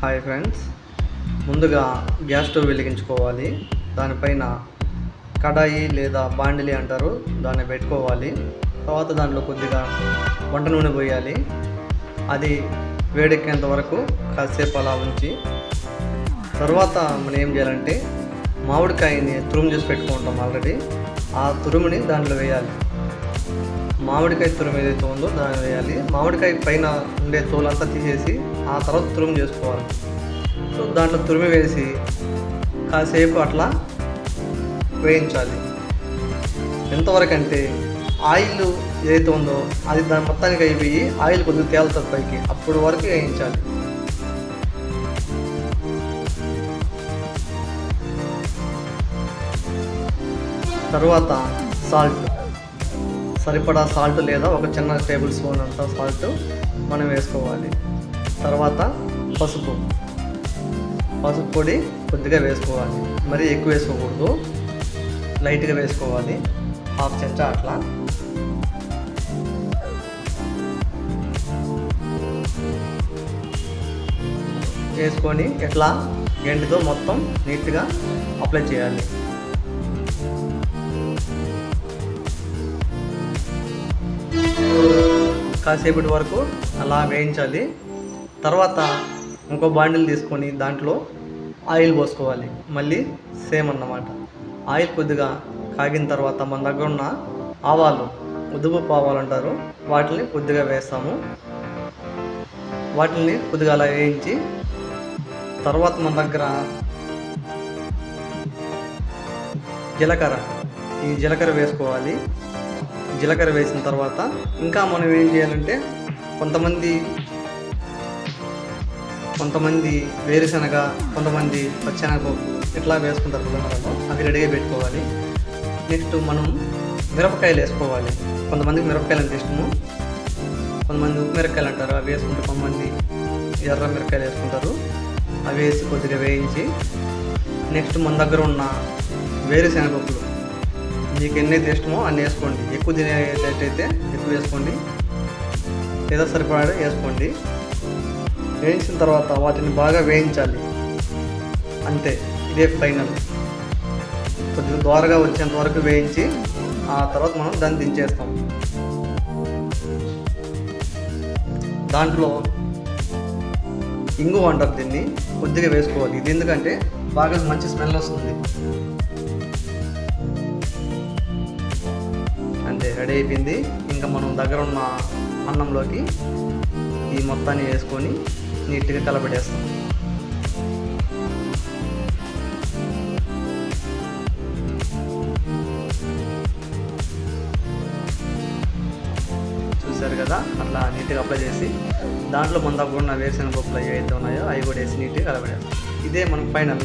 Hi friends. ముందుగా gas stove వెలిగించుకోవాలి. దానిపైన కడాయి లేదా బాండిలి అంటారు దాన్ని పెట్టుకోవాలి. తర్వాత దాంట్లో కొద్దిగా వంట నూనె పోయాలి. అది వేడెక్కేంత వరకు కాసేపు అలా ఉంచి తర్వాత మనం ఏం చేయాలంటే మామిడికాయని తురుము చేసి పెట్టుకుంటాం ఆల్రెడీ. ఆ తురుముని దాంట్లో వేయాలి. మామిడికాయ తురుము ఏదైతే ఉందో దాన్ని వేయాలి. మామిడికాయ పైన ఉండే తోలంతా తీసేసి ఆ తర్వాత తురుము చేసుకోవాలి. సో దాంట్లో తురిమి వేసి కాసేపు అట్లా వేయించాలి. ఎంతవరకు అంటే ఆయిల్ ఏదైతే ఉందో అది దాని మొత్తానికి అయిపోయి ఆయిల్ కొద్దిగా తేలుతుంది పైకి. అప్పుడు వరకు వేయించాలి. తర్వాత సాల్ట్. సరిపడా సాల్ట్ లేదా ఒక చిన్న టేబుల్ స్పూన్ అంత సాల్ట్ మనం వేసుకోవాలి. తర్వాత పసుపు. పసుపు పొడి కొద్దిగా వేసుకోవాలి. మరీ ఎక్కువ వేసుకోకూడదు. లైట్గా వేసుకోవాలి. హాఫ్ చెంచా అట్లా. వేసుకొని ఇట్లా గంటితో మొత్తం నీట్గా అప్లై చేయాలి. కాసేపటి వరకు అలా వేయించాలి. తర్వాత ఇంకో బాండిల్ తీసుకొని దాంట్లో ఆయిల్ పోసుకోవాలి. మళ్ళీ సేమ్ అన్నమాట. ఆయిల్ కొద్దిగా కాగిన తర్వాత మన దగ్గర ఉన్న ఆవాలు ఉద్దుపప్పు ఆవాలు అంటారు వాటిని కొద్దిగా వేస్తాము. వాటిని కొద్దిగా అలా వేయించి తర్వాత మన దగ్గర జీలకర్ర ఈ జీలకర్ర వేసుకోవాలి. జీలకర్ర వేసిన తర్వాత ఇంకా మనం ఏం చేయాలంటే కొంతమంది కొంతమంది వేరుశనగ కొంతమంది పచ్చెనగపప్పు ఇట్లా వేసుకుంటారు పులిహోరలో అవి రెడీగా పెట్టుకోవాలి. నెక్స్ట్ మనం మిరపకాయలు వేసుకోవాలి. కొంతమందికి మిరపకాయలు అంటే ఇష్టము. కొంతమంది ఉప్పు మిరపకాయలు అంటారు. అవి వేసుకుంటే కొంతమంది ఎర్ర మిరపకాయలు వేసుకుంటారు. అవి వేసి కొద్దిగా వేయించి నెక్స్ట్ మన దగ్గర ఉన్న వేరుశనగపప్పులు మీకు ఎన్నైతే ఇష్టమో అన్ని వేసుకోండి. ఎక్కువ తినేటట్టయితే ఎక్కువ వేసుకోండి. లేదా సరిపడా వేసుకోండి. వేయించిన తర్వాత వాటిని బాగా వేయించాలి. అంతే ఇదే ఫైనల్. కొద్దిగా దోరగా వచ్చేంత వరకు వేయించి ఆ తర్వాత మనం దాన్ని దించేస్తాం. దాంట్లో ఇంగు అంటారు దీన్ని కొద్దిగా వేసుకోవాలి. ఇది ఎందుకంటే బాగా మంచి స్మెల్ వస్తుంది. రెడీ అయిపోయింది. ఇంకా మనం దగ్గర ఉన్న అన్నంలోకి ఈ మొత్తాన్ని వేసుకొని నీట్గా కలపెట్టేస్తాం చూసారు కదా? అట్లా నీట్గా అప్లై చేసి దాంట్లో మన దగ్గర ఉన్న వేరుశనగ పప్పులు ఏవైతే ఉన్నాయో అవి కూడా వేసి నీట్గా కలపెడేస్తాం. ఇదే మనకు ఫైనల్.